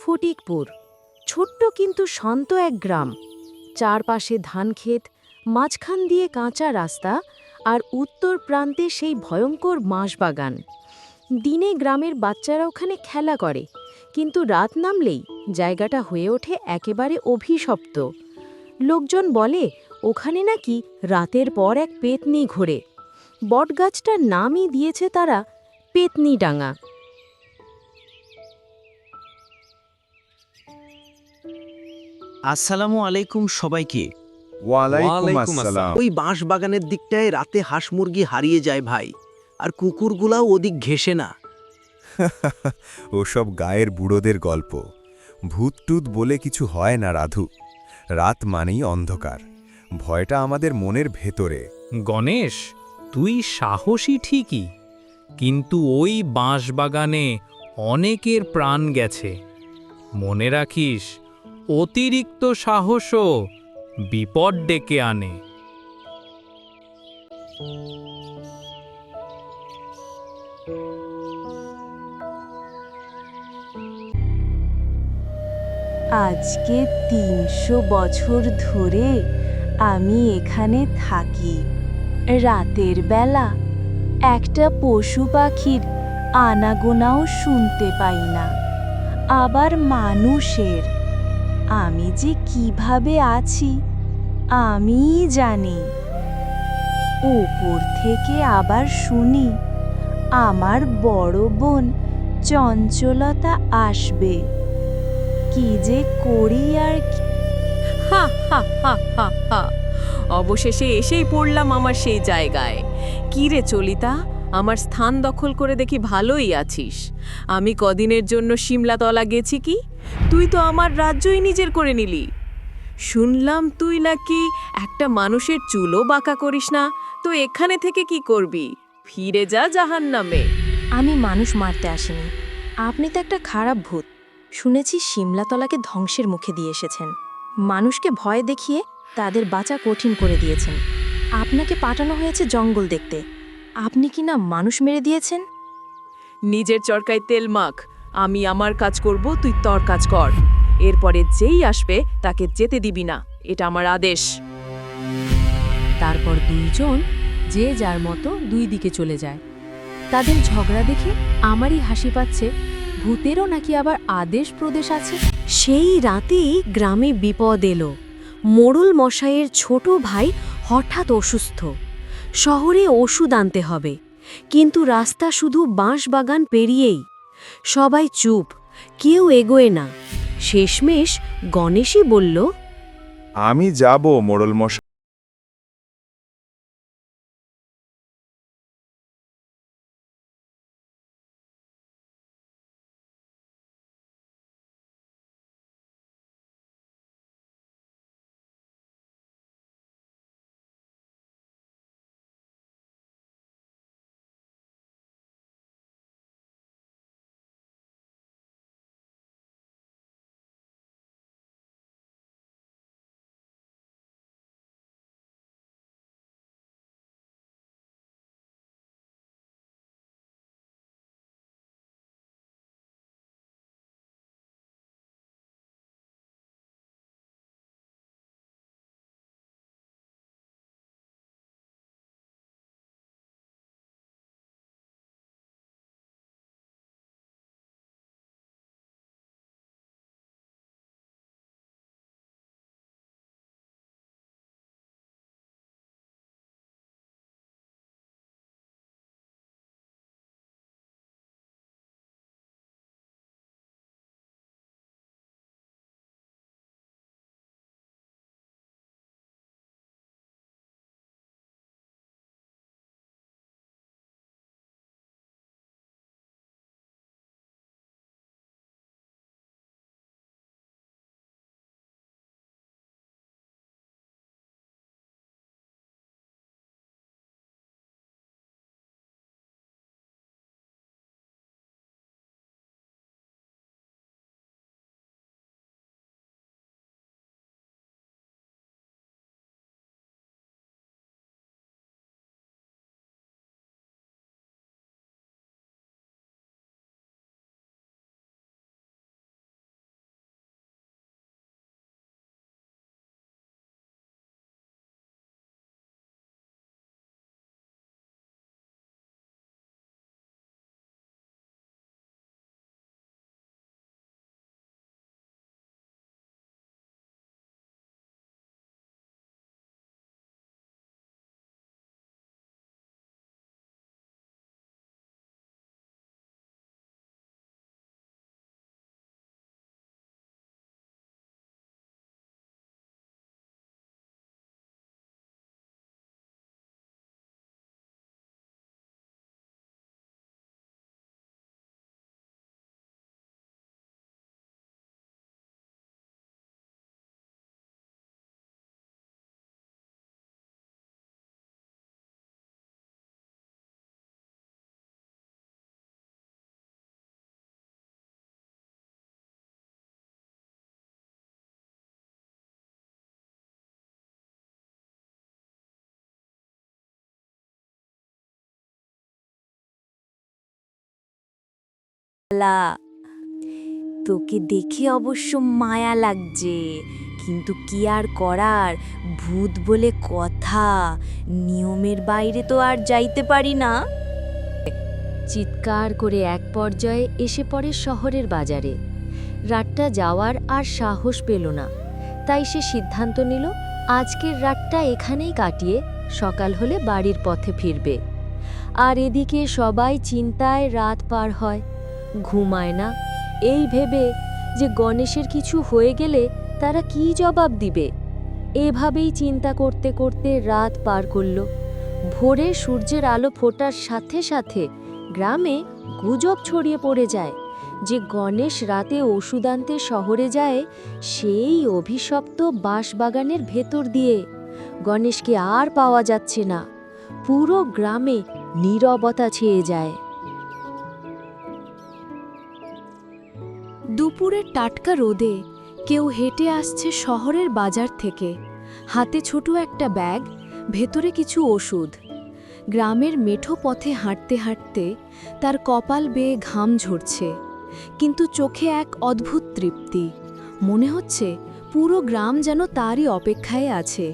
ফটিকপুর। ছোট্ট কিন্তু শান্ত এক গ্রাম। চারপাশে ধানক্ষেত, মাঝখান দিয়ে কাঁচা রাস্তা আর উত্তর প্রান্তে সেই ভয়ঙ্কর বাঁশবাগান। দিনে গ্রামের বাচ্চারা ওখানে খেলা করে, কিন্তু রাত নামলেই জায়গাটা হয়ে ওঠে একেবারে অভিশপ্ত। লোকজন বলে, ওখানে নাকি রাতের পর এক পেতনি ঘোরে। বটগাছটার নামই দিয়েছে তারা পেতনিডাঙ্গা। আসসালামু আলাইকুম সবাইকে। ওয়ালাইকুম আসসালাম। ওই বাঁশ বাগানের দিকটায় রাতে হাঁস মুরগি হারিয়ে যায় ভাই আর কুকুরগুলাও ওদিক ঘেসে না। ওসব গায়ের বুড়োদের গল্প। ভূতটুত বলে কিছু হয় না রাধু। রাত মানেই অন্ধকার। ভয়টা আমাদের মনের ভেতরে। গণেশ তুই সাহসী ঠিকই কিন্তু ওই বাঁশবাগানে অনেকের প্রাণ গেছে। মনে রাখিস অতিরিক্ত সাহসও বিপদ ডেকে আনে। আজকে তিনশো বছর ধরে আমি এখানে থাকি। রাতের বেলা একটা পশু পাখির আনাগোনাও শুনতে পাই না। আবার মানুষের আমি যে কীভাবে আছি, আমিই জানি। ওপর থেকে আবার শুনি, আমার বড় বোন চঞ্চলতা আসবে। কি যে করি আর হা হা হা অবশেষে এসেই পড়লাম আমার সেই জায়গায়। কি রে চলিতা, আমার স্থান দখল করে দেখি ভালোই আছিস। আমি কদিনের জন্য সিমলাতলা গেছি কি? তুই তো আমার রাজ্যই নিজের করে নিলি। শুনলাম তুই নাকি একটা মানুষের চুলও বাঁকা করিস না তো এখানে থেকে কি করবি? ফিরে যা জাহান নামে আমি মানুষ মারতে আসিনি। আপনি তো একটা খারাপ ভূত। শুনেছি সিমলাতলাকে ধ্বংসের মুখে দিয়ে এসেছেন। মানুষকে ভয় দেখিয়ে তাদের বাঁচা কঠিন করে দিয়েছেন। আপনাকে পাঠানো হয়েছে জঙ্গল দেখতে। আপনি কি না মানুষ মেরে দিয়েছেন? নিজের চরকায় তেল মাখ। আমি আমার কাজ করব, তুই তোর কাজ কর। এরপরে যেই আসবে, তাকে যেতে দিবি না। এটা আমার আদেশ। তারপর দুইজন যে যার মতো দুই দিকে চলে যায়। তাদের ঝগড়া দেখে আমারই হাসি পাচ্ছে। ভূতেরও নাকি আবার আদেশ প্রদেশ আছে। সেই রাতেই গ্রামে বিপদ এলো। মোড়ল মশাইয়ের ছোট ভাই হঠাৎ অসুস্থ। শহরে ওষুধ আনতে হবে। কিন্তু রাস্তা শুধু বাঁশবাগান পেরিয়েই। সবাই চুপ কেউ এগোয় না। শেষমেশ গণেশই বলল আমি যাব মোড়ল লা তোকে দেখে অবশ্য মায়া লাগছে, কিন্তু কি আর করার? ভূত বলে কথা, নিয়মের বাইরে তো আর যাইতে পারি না। চিৎকার করে এক পর্যায়ে এসে পড়ে শহরের বাজারে। রাতটা যাওয়ার আর সাহস পেল না, তাই সে সিদ্ধান্ত নিল, আজকের রাতটা এখানেই কাটিয়ে সকাল হলে বাড়ির পথে ফিরবে। আর এদিকে সবাই চিন্তায় রাত পার হয়। ঘুমায় না। এই ভেবে যে গণেশের কিছু হয়ে গেলে তারা কি জবাব দিবে? এভাবেই চিন্তা করতে করতে রাত পার করল। ভোরে সূর্যের আলো ফোটার সাথে সাথে গ্রামে গুজব ছড়িয়ে পড়ে যায়। যে গণেশ রাতে ওষুধ আনতে শহরে যায়, সেই অভিশপ্ত বাঁশবাগানের ভেতর দিয়ে। গণেশকে আর পাওয়া যাচ্ছে না। পুরো গ্রামে নীরবতা ছেয়ে যায়। দুপুরের টাটকা রোদে কেউ হেঁটে আসছে শহরের বাজার থেকে। হাতে ছোট একটা ব্যাগ, ভেতরে কিছু ওষুধ। গ্রামের মেঠো পথে হাঁটতে হাঁটতে তার কপাল বেয়ে ঘাম ঝরছে, কিন্তু চোখে এক অদ্ভুত তৃপ্তি। মনে হচ্ছে পুরো গ্রাম যেন তারই অপেক্ষায় আছে।